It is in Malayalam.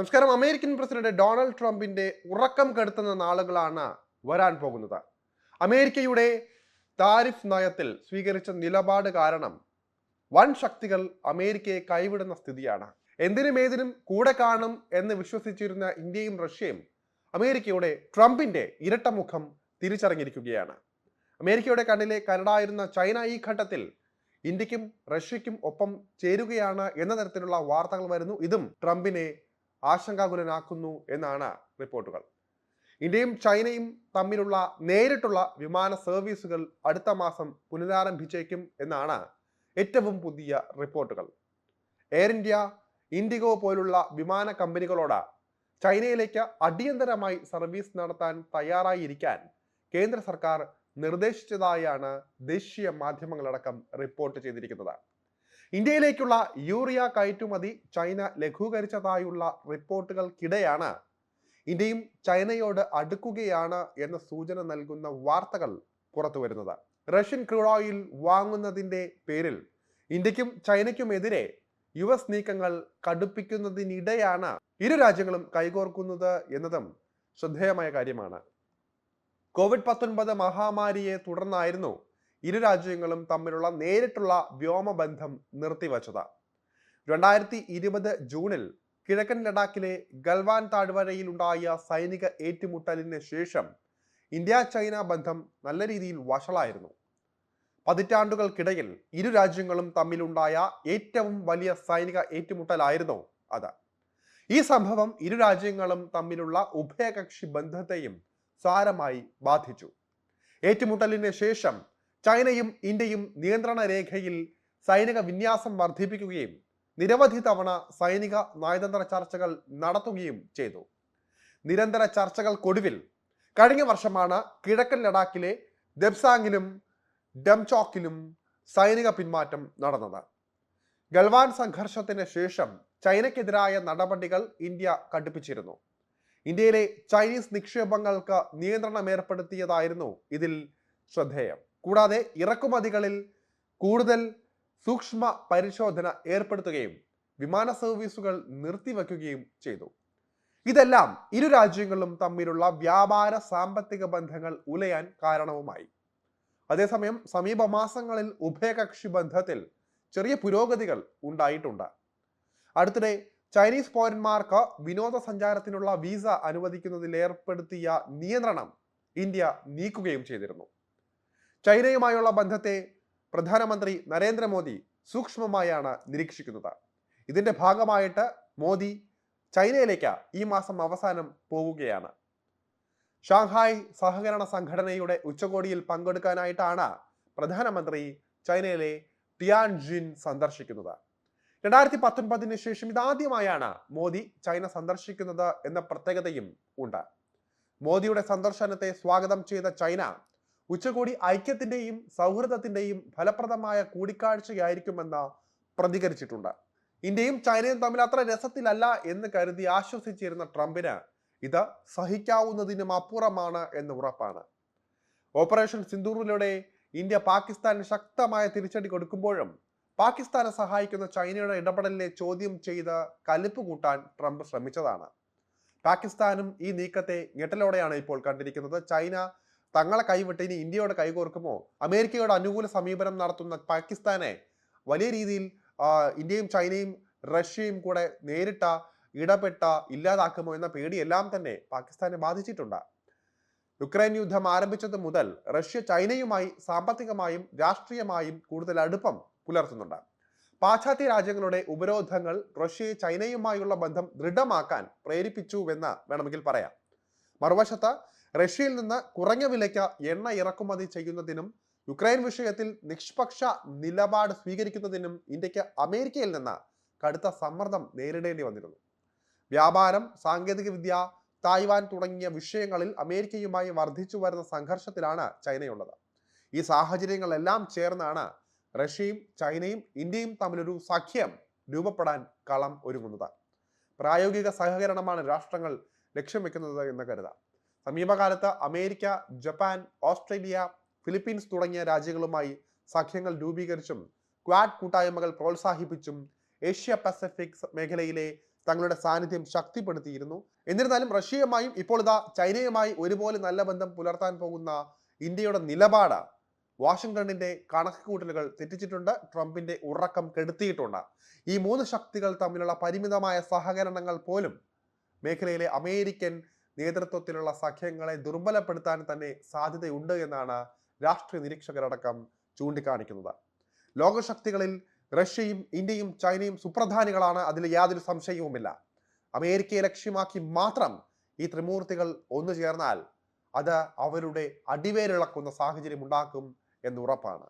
നമസ്കാരം. അമേരിക്കൻ പ്രസിഡന്റ് ഡൊണാൾഡ് ട്രംപിന്റെ ഉറക്കം കെടുത്തുന്ന നാളുകളാണ് വരാൻ പോകുന്നത്. അമേരിക്കയുടെ താരിഫ് നയത്തിൽ സ്വീകരിച്ച നിലപാട് കാരണം വൻ ശക്തികൾ അമേരിക്കയെ കൈവിടുന്ന സ്ഥിതിയാണ്. എന്തിനും ഏതിനും കൂടെ കാണും എന്ന് വിശ്വസിച്ചിരുന്ന ഇന്ത്യയും റഷ്യയും അമേരിക്കയുടെ ട്രംപിന്റെ ഇരട്ടമുഖം തിരിച്ചറിഞ്ഞിരിക്കുകയാണ്. അമേരിക്കയുടെ കണ്ണിലെ കരടായിരുന്ന ചൈന ഈ ഘട്ടത്തിൽ ഇന്ത്യക്കും റഷ്യയ്ക്കും ഒപ്പം ചേരുകയാണ് എന്ന തരത്തിലുള്ള വാർത്തകൾ വരുന്നു. ഇതും ട്രംപിനെ ആശങ്കാകുലനാക്കുന്നു എന്നാണ് റിപ്പോർട്ടുകൾ. ഇന്ത്യയും ചൈനയും തമ്മിലുള്ള നേരിട്ടുള്ള വിമാന സർവീസുകൾ അടുത്ത മാസം പുനരാരംഭിച്ചേക്കും എന്നാണ് ഏറ്റവും പുതിയ റിപ്പോർട്ടുകൾ. എയർ ഇന്ത്യ ഇൻഡിഗോ പോലുള്ള വിമാന കമ്പനികളോട് ചൈനയിലേക്ക് അടിയന്തരമായി സർവീസ് നടത്താൻ തയ്യാറായിരിക്കാൻ കേന്ദ്ര സർക്കാർ നിർദ്ദേശിച്ചതായാണ് ദേശീയ മാധ്യമങ്ങളടക്കം റിപ്പോർട്ട് ചെയ്തിരിക്കുന്നത്. ഇന്ത്യയിലേക്കുള്ള യൂറിയ കയറ്റുമതി ചൈന ലഘൂകരിച്ചതായുള്ള റിപ്പോർട്ടുകൾക്കിടെയാണ്. ഇന്ത്യയും ചൈനയോട് അടുക്കുകയാണ് എന്ന സൂചന നൽകുന്ന വാർത്തകൾ പുറത്തു വരുന്നത് റഷ്യൻ ക്രൂഡ് ഓയിൽ വാങ്ങുന്നതിന്റെ പേരിൽ ഇന്ത്യക്കും ചൈനയ്ക്കുമെതിരെ യു എസ് നീക്കങ്ങൾ കടുപ്പിക്കുന്നതിനിടെയാണ് ഇരു രാജ്യങ്ങളും കൈകോർക്കുന്നത് എന്നതും ശ്രദ്ധേയമായ കാര്യമാണ്. കോവിഡ് പത്തൊൻപത് മഹാമാരിയെ തുടർന്നായിരുന്നു ഇരു രാജ്യങ്ങളും തമ്മിലുള്ള നേരിട്ടുള്ള വ്യോമബന്ധം നിർത്തിവച്ചത്. രണ്ടായിരത്തി ഇരുപത് ജൂണിൽ കിഴക്കൻ ലഡാക്കിലെ ഗൽവാൻ താഴ്വരയിൽ ഉണ്ടായ സൈനിക ഏറ്റുമുട്ടലിന് ശേഷം ഇന്ത്യ ചൈന ബന്ധം നല്ല രീതിയിൽ വഷളായിരുന്നു. പതിറ്റാണ്ടുകൾക്കിടയിൽ ഇരു രാജ്യങ്ങളും തമ്മിലുണ്ടായ ഏറ്റവും വലിയ സൈനിക ഏറ്റുമുട്ടലായിരുന്നു അത്. ഈ സംഭവം ഇരു രാജ്യങ്ങളും തമ്മിലുള്ള ഉഭയകക്ഷി ബന്ധത്തെയും സാരമായി ബാധിച്ചു. ഏറ്റുമുട്ടലിന് ശേഷം ചൈനയും ഇന്ത്യയും നിയന്ത്രണ രേഖയിൽ സൈനിക വിന്യാസം വർദ്ധിപ്പിക്കുകയും നിരവധി തവണ സൈനിക നയതന്ത്ര ചർച്ചകൾ നടത്തുകയും ചെയ്തു. നിരന്തര ചർച്ചകൾക്കൊടുവിൽ കഴിഞ്ഞ വർഷമാണ് കിഴക്കൻ ലഡാക്കിലെ ദെബ്സാങ്ങിലും ഡംചോക്കിലും സൈനിക പിന്മാറ്റം നടന്നത്. ഗൽവാൻ സംഘർഷത്തിന് ശേഷം ചൈനയ്ക്കെതിരായ നടപടികൾ ഇന്ത്യ കടുപ്പിച്ചിരുന്നു. ഇന്ത്യയിലെ ചൈനീസ് നിക്ഷേപങ്ങൾക്ക് നിയന്ത്രണം ഏർപ്പെടുത്തിയതായിരുന്നു ഇതിൽ ശ്രദ്ധേയം. കൂടാതെ ഇറക്കുമതികളിൽ കൂടുതൽ സൂക്ഷ്മ പരിശോധന ഏർപ്പെടുത്തുകയും വിമാന സർവീസുകൾ നിർത്തിവെക്കുകയും ചെയ്തു. ഇതെല്ലാം ഇരു രാജ്യങ്ങളും തമ്മിലുള്ള വ്യാപാര സാമ്പത്തിക ബന്ധങ്ങൾ ഉലയാൻ കാരണവുമായി. അതേസമയം സമീപ മാസങ്ങളിൽ ഉഭയകക്ഷി ബന്ധത്തിൽ ചെറിയ പുരോഗതികൾ ഉണ്ടായിട്ടുണ്ട്. അടുത്തിടെ ചൈനീസ് പൗരന്മാർക്ക് വിനോദസഞ്ചാരത്തിനുള്ള വിസ അനുവദിക്കുന്നതിൽ ഏർപ്പെടുത്തിയ നിയന്ത്രണം ഇന്ത്യ നീക്കുകയും ചെയ്തിരുന്നു. ചൈനയുമായുള്ള ബന്ധത്തെ പ്രധാനമന്ത്രി നരേന്ദ്രമോദി സൂക്ഷ്മമായാണ് നിരീക്ഷിക്കുന്നത്. ഇതിന്റെ ഭാഗമായിട്ട് മോദി ചൈനയിലേക്ക് ഈ മാസം അവസാനം പോവുകയാണ്. ഷാങ്ഹായ് സഹകരണ സംഘടനയുടെ ഉച്ചകോടിയിൽ പങ്കെടുക്കാനായിട്ടാണ് പ്രധാനമന്ത്രി ചൈനയിലെ ടിയാൻജിൻ സന്ദർശിക്കുന്നത്. രണ്ടായിരത്തി പത്തൊൻപതിന് ശേഷം ഇതാദ്യമായാണ് മോദി ചൈന സന്ദർശിക്കുന്നത് എന്ന പ്രത്യേകതയും ഉണ്ട്. മോദിയുടെ സന്ദർശനത്തെ സ്വാഗതം ചെയ്ത ചൈന ഉച്ചകോടി ഐക്യത്തിന്റെയും സൗഹൃദത്തിന്റെയും ഫലപ്രദമായ കൂടിക്കാഴ്ചയായിരിക്കുമെന്ന് പ്രതികരിച്ചിട്ടുണ്ട്. ഇന്ത്യയും ചൈനയും തമ്മിൽ അത്ര രസത്തിലല്ല എന്ന് കരുതി ആശ്വസിച്ചിരുന്ന ട്രംപിന് ഇത് സഹിക്കാവുന്നതിനും അപ്പുറമാണ് എന്ന് ഉറപ്പാണ്. ഓപ്പറേഷൻ സിന്ദൂറിലൂടെ ഇന്ത്യ പാകിസ്ഥാന് ശക്തമായ തിരിച്ചടി കൊടുക്കുമ്പോഴും പാകിസ്ഥാനെ സഹായിക്കുന്ന ചൈനയുടെ ഇടപെടലിനെ ചോദ്യം ചെയ്ത് കലിപ്പ് കൂട്ടാൻ ട്രംപ് ശ്രമിച്ചതാണ്. പാകിസ്ഥാനും ഈ നീക്കത്തെ ഞെട്ടലോടെയാണ് ഇപ്പോൾ കണ്ടിരിക്കുന്നത്. ചൈന തങ്ങളെ കൈവിട്ട് ഇനി ഇന്ത്യയോട് കൈകോർക്കുമോ? അമേരിക്കയോട് അനുകൂല സമീപനം നടത്തുന്ന പാകിസ്ഥാനെ വലിയ രീതിയിൽ ഇന്ത്യയും ചൈനയും റഷ്യയും കൂടെ നേരിട്ട ഇടപെട്ട ഇല്ലാതാക്കുമോ എന്ന പേടിയെല്ലാം തന്നെ പാകിസ്ഥാനെ ബാധിച്ചിട്ടുണ്ട്. യുക്രൈൻ യുദ്ധം ആരംഭിച്ചത് മുതൽ റഷ്യ ചൈനയുമായി സാമ്പത്തികമായും രാഷ്ട്രീയമായും കൂടുതൽ അടുപ്പം പുലർത്തുന്നുണ്ട്. പാശ്ചാത്യ രാജ്യങ്ങളുടെ ഉപരോധങ്ങൾ റഷ്യയെ ചൈനയുമായുള്ള ബന്ധം ദൃഢമാക്കാൻ പ്രേരിപ്പിച്ചുവെന്ന് വേണമെങ്കിൽ പറയാം. മറുവശത്ത് റഷ്യയിൽ നിന്ന് കുറഞ്ഞ വിലയ്ക്ക് എണ്ണ ഇറക്കുമതി ചെയ്യുന്നതിനും യുക്രൈൻ വിഷയത്തിൽ നിഷ്പക്ഷ നിലപാട് സ്വീകരിക്കുന്നതിനും ഇന്ത്യയ്ക്ക് അമേരിക്കയിൽ നിന്ന് കടുത്ത സമ്മർദ്ദം നേരിടേണ്ടി വന്നിരുന്നു. വ്യാപാരം സാങ്കേതികവിദ്യ തായ്വാൻ തുടങ്ങിയ വിഷയങ്ങളിൽ അമേരിക്കയുമായി വർദ്ധിച്ചു വരുന്ന സംഘർഷത്തിലാണ് ചൈനയുള്ളത്. ഈ സാഹചര്യങ്ങളെല്ലാം ചേർന്നാണ് റഷ്യയും ചൈനയും ഇന്ത്യയും തമ്മിലൊരു സഖ്യം രൂപപ്പെടാൻ കളം ഒരുങ്ങുന്നത്. പ്രായോഗിക സഹകരണമാണ് രാഷ്ട്രങ്ങൾ ലക്ഷ്യം വെക്കുന്നത് എന്ന് കരുതാം. സമീപകാലത്ത് അമേരിക്ക ജപ്പാൻ ഓസ്ട്രേലിയ ഫിലിപ്പീൻസ് തുടങ്ങിയ രാജ്യങ്ങളുമായി സഖ്യങ്ങൾ രൂപീകരിച്ചും ക്വാഡ് കൂട്ടായ്മകൾ പ്രോത്സാഹിപ്പിച്ചും ഏഷ്യ പസഫിക് മേഖലയിലെ തങ്ങളുടെ സാന്നിധ്യം ശക്തിപ്പെടുത്തിയിരുന്നു. എന്നിരുന്നാലും റഷ്യയുമായും ഇപ്പോൾ ഇതാ ചൈനയുമായി ഒരുപോലെ നല്ല ബന്ധം പുലർത്താൻ പോകുന്ന ഇന്ത്യയുടെ നിലപാട് വാഷിംഗ്ടണിന്റെ കണക്കുകൂട്ടലുകൾ തെറ്റിച്ചിട്ടുണ്ട് ട്രംപിന്റെ ഉറക്കം കെടുത്തിയിട്ടുണ്ട്. ഈ മൂന്ന് ശക്തികൾ തമ്മിലുള്ള പരിമിതമായ സഹകരണങ്ങൾ പോലും മേഖലയിലെ അമേരിക്കൻ നേതൃത്വത്തിലുള്ള സഖ്യങ്ങളെ ദുർബലപ്പെടുത്താൻ തന്നെ സാധ്യതയുണ്ട് എന്നാണ് രാഷ്ട്രീയ നിരീക്ഷകരടക്കം ചൂണ്ടിക്കാണിക്കുന്നത്. ലോകശക്തികളിൽ റഷ്യയും ഇന്ത്യയും ചൈനയും സുപ്രധാനികളാണ് അതിൽ യാതൊരു സംശയവുമില്ല. അമേരിക്കയെ ലക്ഷ്യമാക്കി മാത്രം ഈ ത്രിമൂർത്തികൾ ഒന്നു ചേർന്നാൽ അത് അവരുടെ അടിവേരിളക്കുന്ന സാഹചര്യം ഉണ്ടാക്കും എന്ന് ഉറപ്പാണ്.